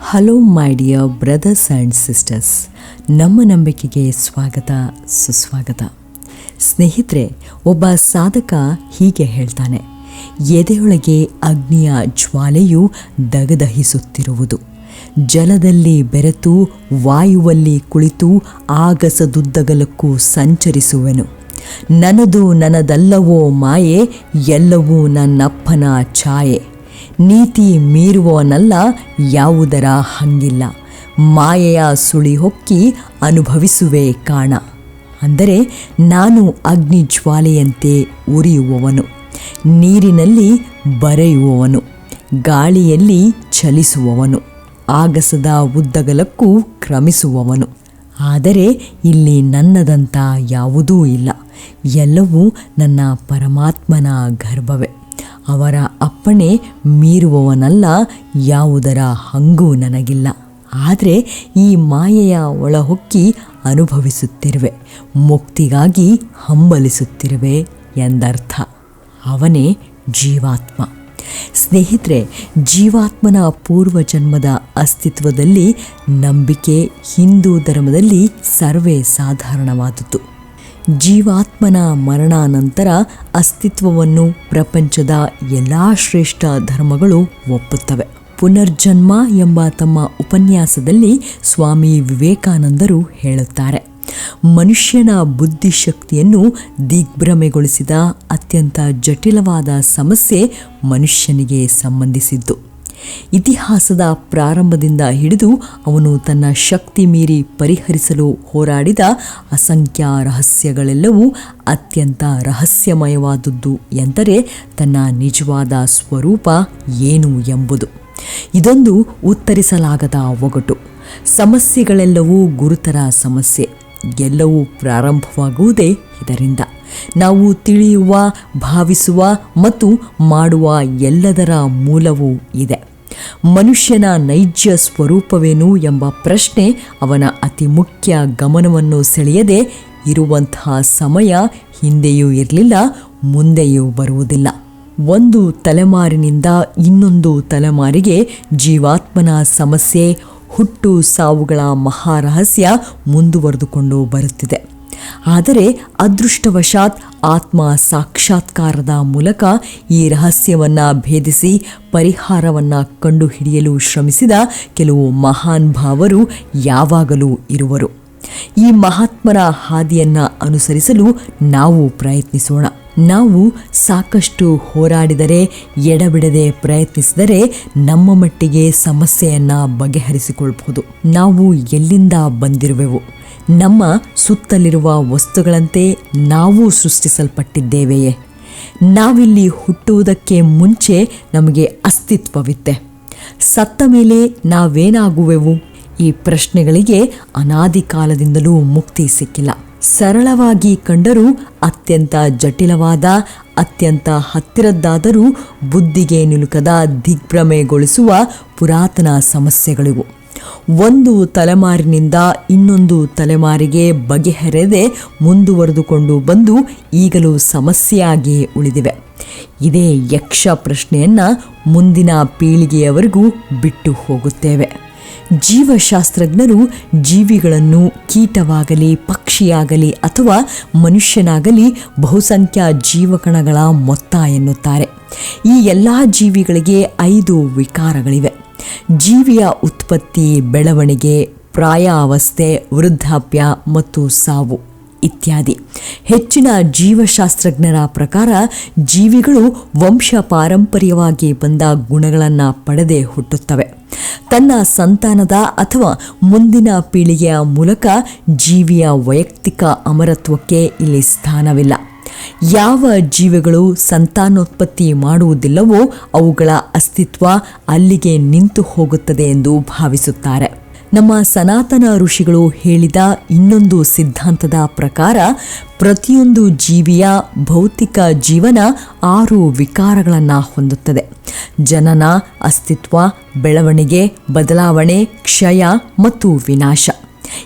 Hello my dear brothers and sisters ನಮ್ಮ ನಂಬಿಕೆಗೆ ಸ್ವಾಗತ, ಸುಸ್ವಾಗತ. ಸ್ನೇಹಿತರೆ, ಒಬ್ಬ ಸಾಧಕ ಹೀಗೆ ಹೇಳ್ತಾನೆ. ಎದೆಯೊಳಗೆ ಅಗ್ನಿಯ ಜ್ವಾಲೆಯು ದಗದಹಿಸುತ್ತಿರುವುದು. ಜಲದಲ್ಲಿ ಬೆರೆತು, ವಾಯುವಲ್ಲಿ ಕುಳಿತು ಆಗಸದುದ್ದಗಲಕ್ಕೂ ಸಂಚರಿಸುವೆನು. ನನ್ನದು ನನದಲ್ಲವೋ ಮಾಯೆ, ಎಲ್ಲವೂ ನನ್ನಪ್ಪನ ಛಾಯೆ. ನೀತಿ ಮೀರುವವನಲ್ಲ, ಯಾವುದರ ಹಂಗಿಲ್ಲ. ಮಾಯೆಯ ಸುಳಿ ಹೊಕ್ಕಿ ಅನುಭವಿಸುವೆ ಕಾಣ. ಅಂದರೆ ನಾನು ಅಗ್ನಿ ಜ್ವಾಲೆಯಂತೆ ಉರಿಯುವವನು. ನೀರಿನಲ್ಲಿ ಬರೆಯುವವನು. ಗಾಳಿಯಲ್ಲಿ ಚಲಿಸುವವನು. ಆಗಸದ ಉದ್ದಗಲಕ್ಕೂ ಕ್ರಮಿಸುವವನು. ಆದರೆ ಇಲ್ಲಿ ನನ್ನದಂತ ಯಾವುದೂ ಇಲ್ಲ. ಎಲ್ಲವೂ ನನ್ನ ಪರಮಾತ್ಮನ ಗರ್ಭವೇ. ಅವರ ಅಪ್ಪಣೆ ಮೀರುವವನಲ್ಲ, ಯಾವುದರ ಹಂಗೂ ನನಗಿಲ್ಲ. ಆದರೆ ಈ ಮಾಯೆಯ ಒಳಹೊಕ್ಕಿ ಅನುಭವಿಸುತ್ತಿರುವೆ, ಮುಕ್ತಿಗಾಗಿ ಹಂಬಲಿಸುತ್ತಿರುವೆ ಎಂದರ್ಥ. ಅವನೇ ಜೀವಾತ್ಮ. ಸ್ನೇಹಿತರೆ, ಜೀವಾತ್ಮನ ಪೂರ್ವಜನ್ಮದ ಅಸ್ತಿತ್ವದಲ್ಲಿ ನಂಬಿಕೆ ಹಿಂದೂ ಧರ್ಮದಲ್ಲಿ ಸರ್ವೇ ಸಾಧಾರಣವಾದದ್ದು. ಜೀವಾತ್ಮನ ಮರಣಾನಂತರ ಅಸ್ತಿತ್ವವನ್ನು ಪ್ರಪಂಚದ ಎಲ್ಲ ಶ್ರೇಷ್ಠ ಧರ್ಮಗಳು ಒಪ್ಪುತ್ತವೆ. ಪುನರ್ಜನ್ಮ ಎಂಬ ತಮ್ಮ ಉಪನ್ಯಾಸದಲ್ಲಿ ಸ್ವಾಮಿ ವಿವೇಕಾನಂದರು ಹೇಳುತ್ತಾರೆ, ಮನುಷ್ಯನ ಬುದ್ಧಿಶಕ್ತಿಯನ್ನು ದಿಗ್ಭ್ರಮೆಗೊಳಿಸಿದ ಅತ್ಯಂತ ಜಟಿಲವಾದ ಸಮಸ್ಯೆ ಮನುಷ್ಯನಿಗೆ ಸಂಬಂಧಿಸಿದ್ದು. ಇತಿಹಾಸದ ಪ್ರಾರಂಭದಿಂದ ಹಿಡಿದು ಅವನು ತನ್ನ ಶಕ್ತಿ ಮೀರಿ ಪರಿಹರಿಸಲು ಹೋರಾಡಿದ ಅಸಂಖ್ಯ ರಹಸ್ಯಗಳೆಲ್ಲವೂ ಅತ್ಯಂತ ರಹಸ್ಯಮಯವಾದದ್ದು ಎಂದರೆ ತನ್ನ ನಿಜವಾದ ಸ್ವರೂಪ ಏನು ಎಂಬುದು. ಇದೊಂದು ಉತ್ತರಿಸಲಾಗದ ಒಗಟು. ಸಮಸ್ಯೆಗಳೆಲ್ಲವೂ ಗುರುತರ ಸಮಸ್ಯೆ. ಎಲ್ಲವೂ ಪ್ರಾರಂಭವಾಗುವುದೇ ಇದರಿಂದ. ನಾವು ತಿಳಿಯುವ, ಭಾವಿಸುವ ಮತ್ತು ಮಾಡುವ ಎಲ್ಲದರ ಮೂಲವೂ ಇದೆ. ಮನುಷ್ಯನ ನೈಜ ಸ್ವರೂಪವೇನು ಎಂಬ ಪ್ರಶ್ನೆ ಅವನ ಅತಿ ಮುಖ್ಯ ಗಮನವನ್ನು ಸೆಳೆಯದೆ ಇರುವಂತಹ ಸಮಯ ಹಿಂದೆಯೂ ಇರಲಿಲ್ಲ, ಮುಂದೆಯೂ ಬರುವುದಿಲ್ಲ. ಒಂದು ತಲೆಮಾರಿನಿಂದ ಇನ್ನೊಂದು ತಲೆಮಾರಿಗೆ ಜೀವಾತ್ಮನ ಸಮಸ್ಯೆ, ಹುಟ್ಟು ಸಾವುಗಳ ಮಹಾರಹಸ್ಯ ಮುಂದುವರೆದುಕೊಂಡು ಬರುತ್ತಿದೆ. ಆದರೆ ಅದೃಷ್ಟವಶಾತ್ ಆತ್ಮ ಸಾಕ್ಷಾತ್ಕಾರದ ಮೂಲಕ ಈ ರಹಸ್ಯವನ್ನು ಭೇದಿಸಿ ಪರಿಹಾರವನ್ನು ಕಂಡುಹಿಡಿಯಲು ಶ್ರಮಿಸಿದ ಕೆಲವು ಮಹಾನ್ ಭಾವರು ಯಾವಾಗಲೂ ಇರುವರು. ಈ ಮಹಾತ್ಮರ ಹಾದಿಯನ್ನು ಅನುಸರಿಸಲು ನಾವು ಪ್ರಯತ್ನಿಸೋಣ. ನಾವು ಸಾಕಷ್ಟು ಹೋರಾಡಿದರೆ, ಎಡಬಿಡದೆ ಪ್ರಯತ್ನಿಸಿದರೆ ನಮ್ಮ ಮಟ್ಟಿಗೆ ಸಮಸ್ಯೆಯನ್ನು ಬಗೆಹರಿಸಿಕೊಳ್ಬಹುದು. ನಾವು ಎಲ್ಲಿಂದ ಬಂದಿರುವೆವು? ನಮ್ಮ ಸುತ್ತಲಿರುವ ವಸ್ತುಗಳಂತೆ ನಾವು ಸೃಷ್ಟಿಸಲ್ಪಟ್ಟಿದ್ದೇವೆಯೇ? ನಾವಿಲ್ಲಿ ಹುಟ್ಟುವುದಕ್ಕೆ ಮುಂಚೆ ನಮಗೆ ಅಸ್ತಿತ್ವವಿತ್ತೆ. ಸತ್ತ ಮೇಲೆ ನಾವೇನಾಗುವೆವು? ಈ ಪ್ರಶ್ನೆಗಳಿಗೆ ಅನಾದಿ ಕಾಲದಿಂದಲೂ ಮುಕ್ತಿ ಸಿಕ್ಕಿಲ್ಲ. ಸರಳವಾಗಿ ಕಂಡರೂ ಅತ್ಯಂತ ಜಟಿಲವಾದ, ಅತ್ಯಂತ ಹತ್ತಿರದ್ದಾದರೂ ಬುದ್ಧಿಗೆ ನಿಲುಕದ ದಿಗ್ಭ್ರಮೆಗೊಳಿಸುವ ಪುರಾತನ ಸಮಸ್ಯೆಗಳಿವು. ಒಂದು ತಲೆಮಾರಿನಿಂದ ಇನ್ನೊಂದು ತಲೆಮಾರಿಗೆ ಬಗೆಹರೆದೆ ಮುಂದುವರೆದುಕೊಂಡು ಬಂದು ಈಗಲೂ ಸಮಸ್ಯೆಯಾಗಿಯೇ ಉಳಿದಿವೆ. ಇದೇ ಯಕ್ಷ ಪ್ರಶ್ನೆಯನ್ನು ಮುಂದಿನ ಪೀಳಿಗೆಯವರೆಗೂ ಬಿಟ್ಟು ಹೋಗುತ್ತೇವೆ. ಜೀವಶಾಸ್ತ್ರಜ್ಞರು ಜೀವಿಗಳನ್ನು ಕೀಟವಾಗಲಿ, ಪಕ್ಷಿಯಾಗಲಿ ಅಥವಾ ಮನುಷ್ಯನಾಗಲಿ ಬಹುಸಂಖ್ಯಾ ಜೀವಕಣಗಳ ಮೊತ್ತ ಎನ್ನುತ್ತಾರೆ. ಈ ಎಲ್ಲ ಜೀವಿಗಳಿಗೆ ಐದು ವಿಕಾರಗಳಿವೆ. ಜೀವಿಯ ಉತ್ಪತ್ತಿ, ಬೆಳವಣಿಗೆ, ಪ್ರಾಯಾವಸ್ಥೆ, ವೃದ್ಧಾಪ್ಯ ಮತ್ತು ಸಾವು. ಇತ್ಯಾದಿ. ಹೆಚ್ಚಿನ ಜೀವಶಾಸ್ತ್ರಜ್ಞರ ಪ್ರಕಾರ ಜೀವಿಗಳು ವಂಶ ಪಾರಂಪರ್ಯವಾಗಿ ಬಂದ ಗುಣಗಳನ್ನು ಪಡೆದೇ ಹುಟ್ಟುತ್ತವೆ. ತನ್ನ ಸಂತಾನದ ಅಥವಾ ಮುಂದಿನ ಪೀಳಿಗೆಯ ಮೂಲಕ ಜೀವಿಯ ವೈಯಕ್ತಿಕ ಅಮರತ್ವಕ್ಕೆ ಇಲ್ಲಿ ಸ್ಥಾನವಿಲ್ಲ. ಯಾವ ಜೀವಿಗಳು ಸಂತಾನೋತ್ಪತ್ತಿ ಮಾಡುವುದಿಲ್ಲವೋ ಅವುಗಳ ಅಸ್ತಿತ್ವ ಅಲ್ಲಿಗೆ ನಿಂತು ಹೋಗುತ್ತದೆ ಎಂದು ಭಾವಿಸುತ್ತಾರೆ. ನಮ್ಮ ಸನಾತನ ಋಷಿಗಳು ಹೇಳಿದ ಇನ್ನೊಂದು ಸಿದ್ಧಾಂತದ ಪ್ರಕಾರ ಪ್ರತಿಯೊಂದು ಜೀವಿಯ ಭೌತಿಕ ಜೀವನ ಆರು ವಿಕಾರಗಳನ್ನು ಹೊಂದುತ್ತದೆ. ಜನನ, ಅಸ್ತಿತ್ವ, ಬೆಳವಣಿಗೆ, ಬದಲಾವಣೆ, ಕ್ಷಯ ಮತ್ತು ವಿನಾಶ.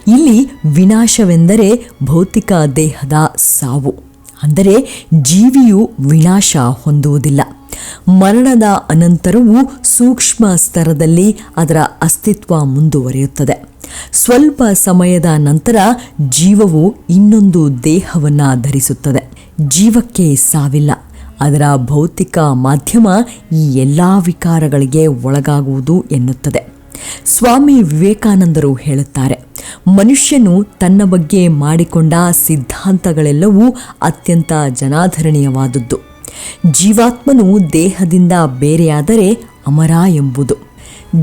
ಇಲ್ಲಿ ವಿನಾಶವೆಂದರೆ ಭೌತಿಕ ದೇಹದ ಸಾವು. ಅಂದರೆ ಜೀವಿಯು ವಿನಾಶ ಹೊಂದುವುದಿಲ್ಲ. ಮರಣದ ಅನಂತರವೂ ಸೂಕ್ಷ್ಮ ಸ್ತರದಲ್ಲಿ ಅದರ ಅಸ್ತಿತ್ವ ಮುಂದುವರಿಯುತ್ತದೆ. ಸ್ವಲ್ಪ ಸಮಯದ ನಂತರ ಜೀವವು ಇನ್ನೊಂದು ದೇಹವನ್ನು ಧರಿಸುತ್ತದೆ. ಜೀವಕ್ಕೆ ಸಾವಿಲ್ಲ. ಅದರ ಭೌತಿಕ ಮಾಧ್ಯಮ ಈ ಎಲ್ಲ ವಿಕಾರಗಳಿಗೆ ಒಳಗಾಗುವುದು ಎನ್ನುತ್ತದೆ. ಸ್ವಾಮಿ ವಿವೇಕಾನಂದರು ಹೇಳುತ್ತಾರೆ, ಮನುಷ್ಯನು ತನ್ನ ಬಗ್ಗೆ ಮಾಡಿಕೊಂಡ ಸಿದ್ಧಾಂತಗಳೆಲ್ಲವೂ ಅತ್ಯಂತ ಜನಾಧರಣೀಯವಾದದ್ದು. ಜೀವಾತ್ಮನು ದೇಹದಿಂದ ಬೇರೆಯಾದರೆ ಅಮರ ಎಂಬುದು.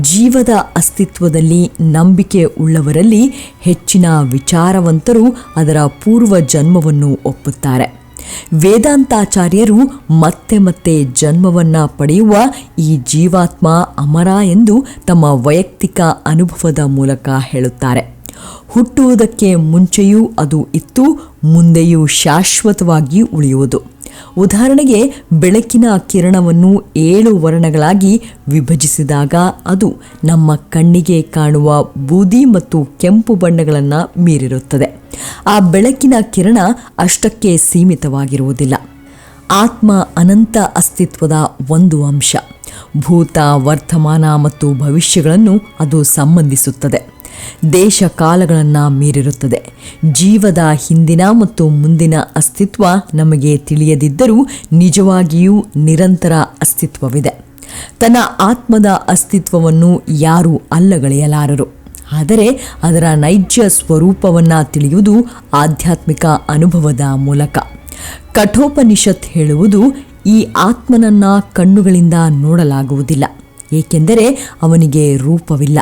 ಜೀವದ ಅಸ್ತಿತ್ವದಲ್ಲಿ ನಂಬಿಕೆ ಉಳ್ಳವರಲ್ಲಿ ಹೆಚ್ಚಿನ ವಿಚಾರವಂತರು ಅದರ ಪೂರ್ವ ಜನ್ಮವನ್ನು ಒಪ್ಪುತ್ತಾರೆ. ವೇದಾಂತಾಚಾರ್ಯರು ಮತ್ತೆ ಮತ್ತೆ ಜನ್ಮವನ್ನು ಪಡೆಯುವ ಈ ಜೀವಾತ್ಮ ಅಮರ ಎಂದು ತಮ್ಮ ವೈಯಕ್ತಿಕ ಅನುಭವದ ಮೂಲಕ ಹೇಳುತ್ತಾರೆ. ಹುಟ್ಟುವುದಕ್ಕೆ ಮುಂಚೆಯೂ ಅದು ಇತ್ತು, ಮುಂದೆಯೂ ಶಾಶ್ವತವಾಗಿ ಉಳಿಯುವುದು. ಉದಾಹರಣೆಗೆ ಬೆಳಕಿನ ಕಿರಣವನ್ನು ಏಳು ವರ್ಣಗಳಾಗಿ ವಿಭಜಿಸಿದಾಗ ಅದು ನಮ್ಮ ಕಣ್ಣಿಗೆ ಕಾಣುವ ಬೂದಿ ಮತ್ತು ಕೆಂಪು ಬಣ್ಣಗಳನ್ನು ಮೀರಿರುತ್ತದೆ. ಆ ಬೆಳಕಿನ ಕಿರಣ ಅಷ್ಟಕ್ಕೆ ಸೀಮಿತವಾಗಿರುವುದಿಲ್ಲ. ಆತ್ಮ ಅನಂತ ಅಸ್ತಿತ್ವದ ಒಂದು ಅಂಶ. ಭೂತ, ವರ್ತಮಾನ ಮತ್ತು ಭವಿಷ್ಯಗಳನ್ನು ಅದು ಸಂಬಂಧಿಸುತ್ತದೆ. ದೇಶ ಕಾಲಗಳನ್ನು ಮೀರಿರುತ್ತದೆ. ಜೀವದ ಹಿಂದಿನ ಮತ್ತು ಮುಂದಿನ ಅಸ್ತಿತ್ವ ನಮಗೆ ತಿಳಿಯದಿದ್ದರೂ ನಿಜವಾಗಿಯೂ ನಿರಂತರ ಅಸ್ತಿತ್ವವಿದೆ. ತನ್ನ ಆತ್ಮದ ಅಸ್ತಿತ್ವವನ್ನು ಯಾರೂ ಅಲ್ಲಗಳೆಯಲಾರರು. ಆದರೆ ಅದರ ನೈಜ ಸ್ವರೂಪವನ್ನು ತಿಳಿಯುವುದು ಆಧ್ಯಾತ್ಮಿಕ ಅನುಭವದ ಮೂಲಕ. ಕಠೋಪನಿಷತ್ ಹೇಳುವುದು ಈ ಆತ್ಮನನ್ನ ಕಣ್ಣುಗಳಿಂದ ನೋಡಲಾಗುವುದಿಲ್ಲ. ಏಕೆಂದರೆ ಅವನಿಗೆ ರೂಪವಿಲ್ಲ.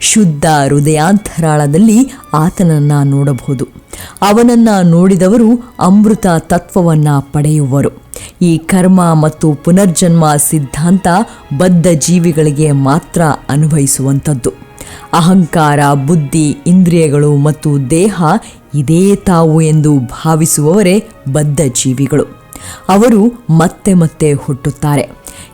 ಶುದ್ಧ ಹೃದಯಾಂತರಾಳದಲ್ಲಿ ಆತನನ್ನ ನೋಡಬಹುದು. ಅವನನ್ನ ನೋಡಿದವರು ಅಮೃತ ತತ್ವವನ್ನ ಪಡೆಯುವರು. ಈ ಕರ್ಮ ಮತ್ತು ಪುನರ್ಜನ್ಮ ಸಿದ್ಧಾಂತ ಬದ್ಧ ಜೀವಿಗಳಿಗೆ ಮಾತ್ರ ಅನುಭವಿಸುವಂಥದ್ದು. ಅಹಂಕಾರ, ಬುದ್ಧಿ, ಇಂದ್ರಿಯಗಳು ಮತ್ತು ದೇಹ ಇದೇ ತಾವು ಎಂದು ಭಾವಿಸುವವರೇ ಬದ್ಧ ಜೀವಿಗಳು. ಅವರು ಮತ್ತೆ ಮತ್ತೆ ಹುಟ್ಟುತ್ತಾರೆ.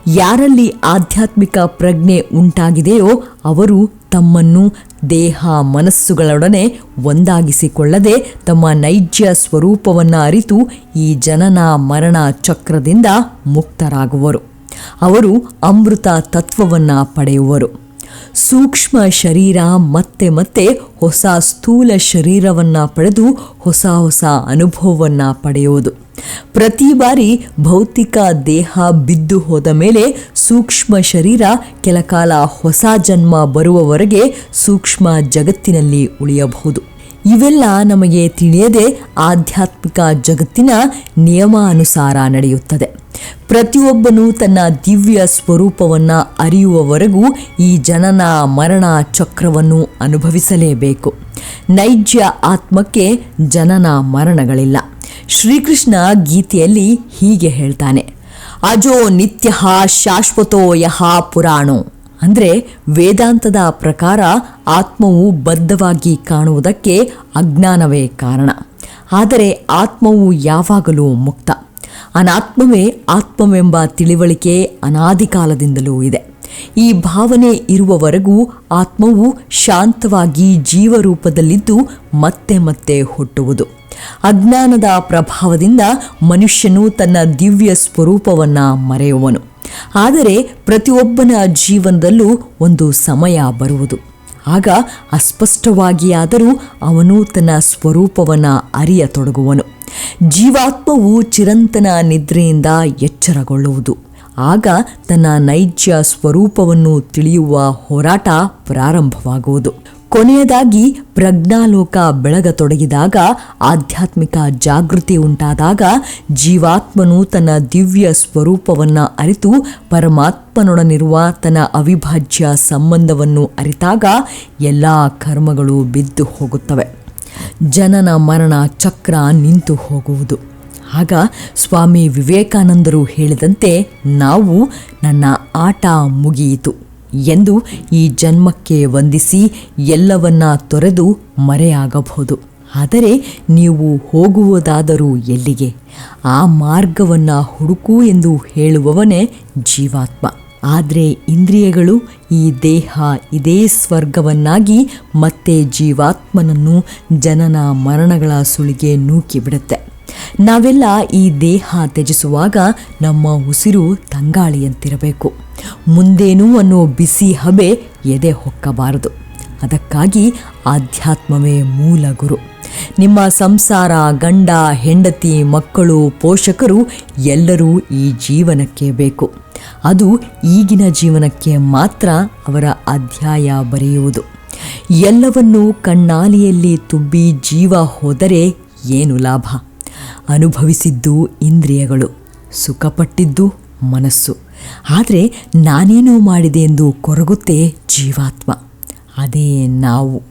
ಯಾರಲ್ಲಿ ಆಧ್ಯಾತ್ಮಿಕ ಪ್ರಜ್ಞೆ ಉಂಟಾಗಿದೆಯೋ ಅವರು ತಮ್ಮನ್ನು ದೇಹ ಮನಸ್ಸುಗಳೊಡನೆ ಒಂದಾಗಿಸಿಕೊಳ್ಳದೆ ತಮ್ಮ ನೈಜ ಸ್ವರೂಪವನ್ನು ಅರಿತು ಈ ಜನನ ಮರಣ ಚಕ್ರದಿಂದ ಮುಕ್ತರಾಗುವರು. ಅವರು ಅಮೃತ ತತ್ವವನ್ನು ಪಡೆಯುವರು. ಸೂಕ್ಷ್ಮ ಶರೀರ ಮತ್ತೆ ಮತ್ತೆ ಹೊಸ ಸ್ಥೂಲ ಶರೀರವನ್ನು ಪಡೆದು ಹೊಸ ಹೊಸ ಅನುಭವವನ್ನು ಪಡೆಯುವುದು ಪ್ರತಿ ಬಾರಿ ಭೌತಿಕ ದೇಹ ಬಿದ್ದು ಹೋದ ಮೇಲೆ ಸೂಕ್ಷ್ಮ ಶರೀರ ಕೆಲಕಾಲ ಹೊಸ ಜನ್ಮ ಬರುವವರೆಗೆ ಸೂಕ್ಷ್ಮ ಜಗತ್ತಿನಲ್ಲಿ ಉಳಿಯಬಹುದು. ಇವೆಲ್ಲ ನಮಗೆ ತಿಳಿಯದೆ ಆಧ್ಯಾತ್ಮಿಕ ಜಗತ್ತಿನ ನಿಯಮಾನುಸಾರ ನಡೆಯುತ್ತದೆ. ಪ್ರತಿಯೊಬ್ಬನು ತನ್ನ ದಿವ್ಯ ಸ್ವರೂಪವನ್ನು ಅರಿಯುವವರೆಗೂ ಈ ಜನನ ಮರಣ ಚಕ್ರವನ್ನು ಅನುಭವಿಸಲೇಬೇಕು. ನೈಜ ಆತ್ಮಕ್ಕೆ ಜನನ ಮರಣಗಳಿಲ್ಲ. ಶ್ರೀಕೃಷ್ಣ ಗೀತೆಯಲ್ಲಿ ಹೀಗೆ ಹೇಳ್ತಾನೆ. ಅಜೋ ನಿತ್ಯ ಶಾಶ್ವತೋ ಯಹ ಪುರಾಣೋ. ಅಂದರೆ ವೇದಾಂತದ ಪ್ರಕಾರ ಆತ್ಮವು ಬದ್ಧವಾಗಿ ಕಾಣುವುದಕ್ಕೆ ಅಜ್ಞಾನವೇ ಕಾರಣ. ಆದರೆ ಆತ್ಮವು ಯಾವಾಗಲೂ ಮುಕ್ತ. ಅನಾತ್ಮವೇ ಆತ್ಮವೆಂಬ ತಿಳಿವಳಿಕೆ ಅನಾದಿ ಕಾಲದಿಂದಲೂ ಇದೆ. ಈ ಭಾವನೆ ಇರುವವರೆಗೂ ಆತ್ಮವು ಶಾಂತವಾಗಿ ಜೀವರೂಪದಲ್ಲಿದ್ದು ಮತ್ತೆ ಮತ್ತೆ ಹುಟ್ಟುವುದು. ಅಜ್ಞಾನದ ಪ್ರಭಾವದಿಂದ ಮನುಷ್ಯನು ತನ್ನ ದಿವ್ಯ ಸ್ವರೂಪವನ್ನು ಮರೆಯುವನು. ಆದರೆ ಪ್ರತಿಯೊಬ್ಬನ ಜೀವನದಲ್ಲೂ ಒಂದು ಸಮಯ ಬರುವುದು. ಆಗ ಅಸ್ಪಷ್ಟವಾಗಿಯಾದರೂ ಅವನು ತನ್ನ ಸ್ವರೂಪವನ್ನು ಅರಿಯತೊಡಗುವನು. ಜೀವಾತ್ಮವು ಚಿರಂತನ ನಿದ್ರೆಯಿಂದ ಎಚ್ಚರಗೊಳ್ಳುವುದು. ಆಗ ತನ್ನ ನೈಜ ಸ್ವರೂಪವನ್ನು ತಿಳಿಯುವ ಹೋರಾಟ ಪ್ರಾರಂಭವಾಗುವುದು. ಕೊನೆಯದಾಗಿ ಪ್ರಜ್ಞಾಲೋಕ ಬೆಳಗತೊಡಗಿದಾಗ ಆಧ್ಯಾತ್ಮಿಕ ಜಾಗೃತಿ ಉಂಟಾದಾಗ ಜೀವಾತ್ಮನು ತನ್ನ ದಿವ್ಯ ಸ್ವರೂಪವನ್ನು ಅರಿತು ಪರಮಾತ್ಮನೊಡನಿರುವ ತನ್ನ ಅವಿಭಾಜ್ಯ ಸಂಬಂಧವನ್ನು ಅರಿತಾಗ ಎಲ್ಲ ಕರ್ಮಗಳು ಬಿದ್ದು ಹೋಗುತ್ತವೆ. ಜನನ ಮರಣ ಚಕ್ರ ನಿಂತು ಹೋಗುವುದು. ಆಗ ಸ್ವಾಮಿ ವಿವೇಕಾನಂದರು ಹೇಳಿದಂತೆ ನಾವು ನನ್ನ ಆಟ ಮುಗಿಯಿತು. ಎಂದು ಈ ಜನ್ಮಕ್ಕೆ ವಂದಿಸಿ ಎಲ್ಲವನ್ನ ತೊರೆದು ಮರೆಯಾಗಬಹುದು. ಆದರೆ ನೀವು ಹೋಗುವುದಾದರೂ ಎಲ್ಲಿಗೆ? ಆ ಮಾರ್ಗವನ್ನು ಹುಡುಕು ಎಂದು ಹೇಳುವವನೇ ಜೀವಾತ್ಮ. ಆದರೆ ಇಂದ್ರಿಯಗಳು ಈ ದೇಹ ಇದೇ ಸ್ವರ್ಗವನ್ನಾಗಿ ಮತ್ತೆ ಜೀವಾತ್ಮನನ್ನು ಜನನ ಮರಣಗಳ ಸುಳಿಗೆ ನೂಕಿ ಬಿಡುತ್ತೆ ನಾವೆಲ್ಲ ಈ ದೇಹ ತ್ಯಜಿಸುವಾಗ ನಮ್ಮ ಉಸಿರು ತಂಗಾಳಿಯಂತಿರಬೇಕು. ಮುಂದೇನು ಅನ್ನೋ ಬಿಸಿ ಹಬೆ ಎದೆ ಹೊಕ್ಕಬಾರದು. ಅದಕ್ಕಾಗಿ ಆಧ್ಯಾತ್ಮವೇ ಮೂಲ ಗುರು. ನಿಮ್ಮ ಸಂಸಾರ, ಗಂಡ, ಹೆಂಡತಿ, ಮಕ್ಕಳು, ಪೋಷಕರು ಎಲ್ಲರೂ ಈ ಜೀವನಕ್ಕೆ ಬೇಕು. ಅದು ಈಗಿನ ಜೀವನಕ್ಕೆ ಮಾತ್ರ ಅವರ ಅಧ್ಯಾಯ ಬರೆಯುವುದು. ಎಲ್ಲವನ್ನೂ ಕಣ್ಣಾಲಿಯಲ್ಲಿ ತುಂಬಿ ಜೀವ ಹೋದರೆ ಏನು ಲಾಭ? ಅನುಭವಿಸಿದ್ದು ಇಂದ್ರಿಯಗಳು, ಸುಖಪಟ್ಟಿದ್ದು ಮನಸ್ಸು. ಆದರೆ ನಾನೇನೋ ಮಾಡಿದೆ ಎಂದು ಕೊರಗುತ್ತೆ ಜೀವಾತ್ಮ. ಅದೇ ನಾವು.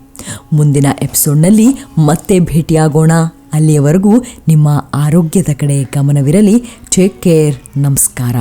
ಮುಂದಿನ ಎಪಿಸೋಡ್ನಲ್ಲಿ ಮತ್ತೆ ಭೇಟಿಯಾಗೋಣ. ಅಲ್ಲಿಯವರೆಗೂ ನಿಮ್ಮ ಆರೋಗ್ಯದ ಕಡೆ ಗಮನವಿರಲಿ. ಟೇಕ್ ಕೇರ್ ನಮಸ್ಕಾರ.